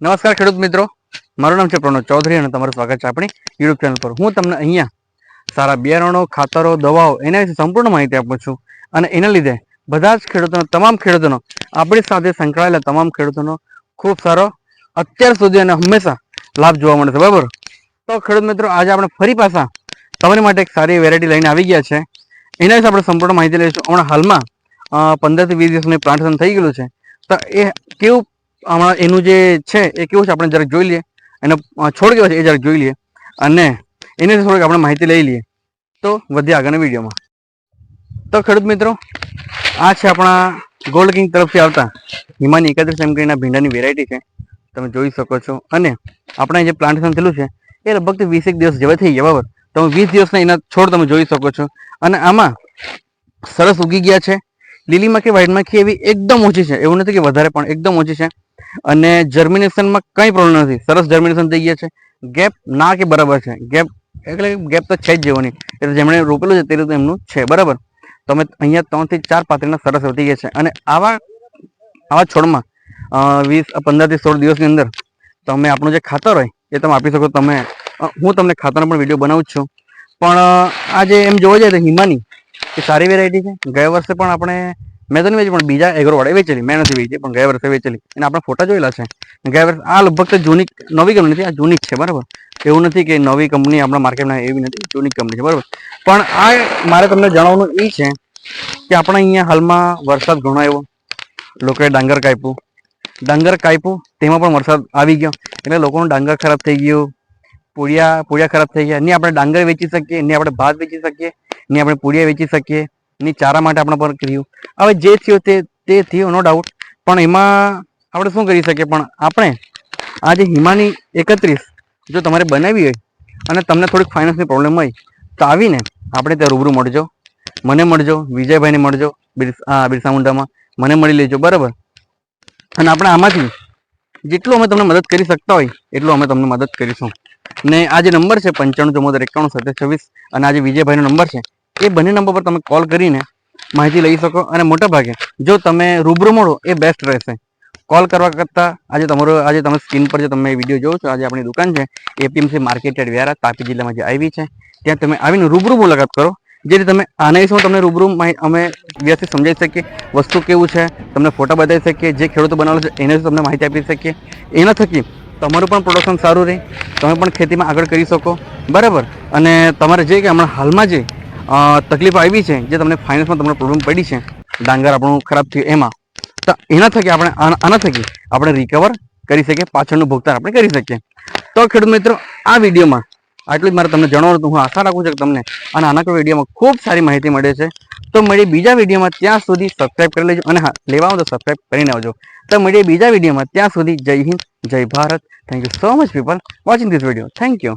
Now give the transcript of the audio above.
નમસ્કાર ખેડૂત મિત્રો. મારું નામ છે પ્રણવ ચૌધરી અને તમારું સ્વાગત છે આપણી યુટ્યુબ ચેનલ પર. હું તમને અહીંયા સારા બિયારણો, ખાતરો, દવાઓ એના વિશે સંપૂર્ણ માહિતી આપું છું અને એના લીધે બધા જ ખેડૂતોનો, તમામ ખેડૂતોનો, આપણી સાથે સંકળાયેલા તમામ ખેડૂતોનો ખૂબ સારો અત્યાર સુધી અને હંમેશા લાભ જોવા મળે છે. બરાબર? તો ખેડૂત મિત્રો, આજે આપણે ફરી પાછા તમારી માટે એક સારી વેરાયટી લઈને આવી ગયા છે. એના વિશે આપણે સંપૂર્ણ માહિતી લઈશું. હમણાં હાલમાં પંદરથી વીસ દિવસનું પ્લાન્ટેશન થઈ ગયેલું છે. તો એ કેવું હમણાં એનું જે છે, એ કેવું છે, આપણે જરાક જોઈ લઈએ. એનો છોડ કેવો છે, એ જરાક જોઈ લઈએ. અને એની થોડીક આપણે માહિતી લઈ લઈએ. તો વધીએ આગળના વિડીયોમાં. તો ખેડૂત મિત્રો, આ છે આપણા ગોલ્ડ કિંગ તરફથી આવતા હિમાની એકત્રીસ એમ કરીને ભીંડાની વેરાયટી છે. તમે જોઈ શકો છો. અને આપણે જે પ્લાન્ટેશન થયેલું છે, એ લગભગ વીસેક દિવસ જેવા થઈ ગયા, બરાબર? તમે વીસ દિવસના એના છોડ તમે જોઈ શકો છો. અને આમાં સરસ ઉગી ગયા છે. લીલીમાં કે વ્હાઇટમાં કે એવી એકદમ ઓછી છે. એવું નથી કે વધારે પણ, એકદમ ઓછી છે. અને જર્મિનેશનમાં કંઈ પ્રોબ્લેમ નથી. સરસ જર્મિનેશન થઈ ગયા છે. ગેપ ના કે બરાબર છે. ગેપ એટલે ગેપ તો છે જ જેવો નહીં એટલે જેમણે રોપેલું છે તે રીતે એમનું છે. બરાબર? તમે અહીંયા ત્રણથી ચાર પાત્રીના સરસ વધી ગયા છે. અને આવા આવા છોડમાં વીસ પંદરથી સોળ દિવસની અંદર તમે આપણું જે ખાતર હોય એ તમે આપી શકો. તમે હું તમને ખાતરનો પણ વીડિયો બનાવું છું. પણ આજે એમ જોવા જાય તો હિમાની, એ સારી વેરાયટી છે. ગયા વર્ષે પણ આપણે મેં તો નહીં વેચી, પણ બીજા એગ્રોવાળા વેચેલી. મેં નથી વેચી, પણ ગયા વર્ષે વેચેલી. અને આપણે ફોટા જોયેલા છે. ગયા વર્ષે આ લગભગ જૂની નવી કંપની નથી, આ જૂની જ છે, બરાબર? એવું નથી કે નવી કંપની આપણા માર્કેટમાં એવી નથી, જૂની કંપની છે, બરાબર? પણ આ મારે તમને જણાવવાનું એ છે કે આપણે અહીંયા હાલમાં વરસાદ ઘણો આવ્યો. લોકોએ ડાંગર કાપ્યું. ડાંગર કાપ્યું, તેમાં પણ વરસાદ આવી ગયો. એટલે લોકોનું ડાંગર ખરાબ થઈ ગયું. પૂળિયા પૂળિયા ખરાબ થઈ ગયા. નહીં આપણે ડાંગર વેચી શકીએ, નહીં આપણે ભાત વેચી શકીએ, નહીં આપણે પૂળિયા વેચી શકીએ. નહીં ચારા માટે આપણે પર કર્યું. હવે જે થયું તે તે થયું નો ડાઉટ પણ એમાં આપણે શું કરી શકીએ? પણ આપણે આ જે હિમાની એકત્રીસ જો તમારે બનાવી હોય અને તમને થોડીક ફાઇનાન્સની પ્રોબ્લેમ હોય, તો આવીને આપણે ત્યાં રૂબરૂ મળજો. મને મળજો, વિજયભાઈને મળજો, બિરસ- બિરસા મુંડામાં. મને મળી લેજો, બરાબર? અને આપણે આમાંથી જેટલું અમે તમને મદદ કરી શકતા હોય, એટલું અમે તમને મદદ કરીશું. ને આ જે નંબર છે પંચાણું ચૌદ એકાણું સત્તર છવ્વીસ, અને આજે વિજયભાઈનો નંબર છે એ બંને નંબર પર તમે કોલ કરીને માહિતી લઈ શકો અને મોટા ભાગે જો તમે રૂબરૂ મળો એ બેસ્ટ રહેશે. કોલ કરવા કરતાં આજે તમારો, આજે તમે સ્ક્રીન પર જે તમે વીડિયો જોવો છો, આજે આપણી દુકાન છે APMC market yard Vyara, Tapi જિલ્લામાં જે આવી છે, ત્યાં તમે આવીને રૂબરૂ મુલાકાત કરો. જેથી તમે આના વિશે તમને રૂબરૂ અમે વ્યવસ્થિત સમજાવી શકીએ, વસ્તુ કેવું છે, તમને ફોટા બતાવી શકીએ, જે ખેડૂતો બનાવેલો છે એને તમને માહિતી આપી શકીએ. એના થકી તમારું પણ પ્રોડક્શન સારું રહે, તમે પણ ખેતીમાં આગળ કરી શકો. બરાબર? અને તમારે જે કે હમણાં હાલમાં જે તકલીફ આવી છે જે તમને ફાઇનાન્સમાં તમને પ્રોબ્લેમ પડી છે. ડાંગર આપણું ખરાબ થયું એમાં. તો, એના થકી આપણે, આના થકી આપણે રિકવર કરી શકીએ, પાછળનું ભુગતાન આપણે કરી શકીએ. તો ખેડૂત મિત્રો, આ વિડીયોમાં આટલું જ મારે તમને જણાવવાનું હું આશા રાખું છું કે તમને અને આના કોઈ વિડીયોમાં ખૂબ સારી માહિતી મળે છે. તો મળીએ બીજા વિડીયોમાં. ત્યાં સુધી સબસ્ક્રાઈબ કરી લેજો અને હા, લેવા તો સબસ્ક્રાઇબ કરીને આવજો. તો મળીએ બીજા વિડીયોમાં. ત્યાં સુધી જય હિન્દ, જય Bharat. Thank you so much people watching this video thank you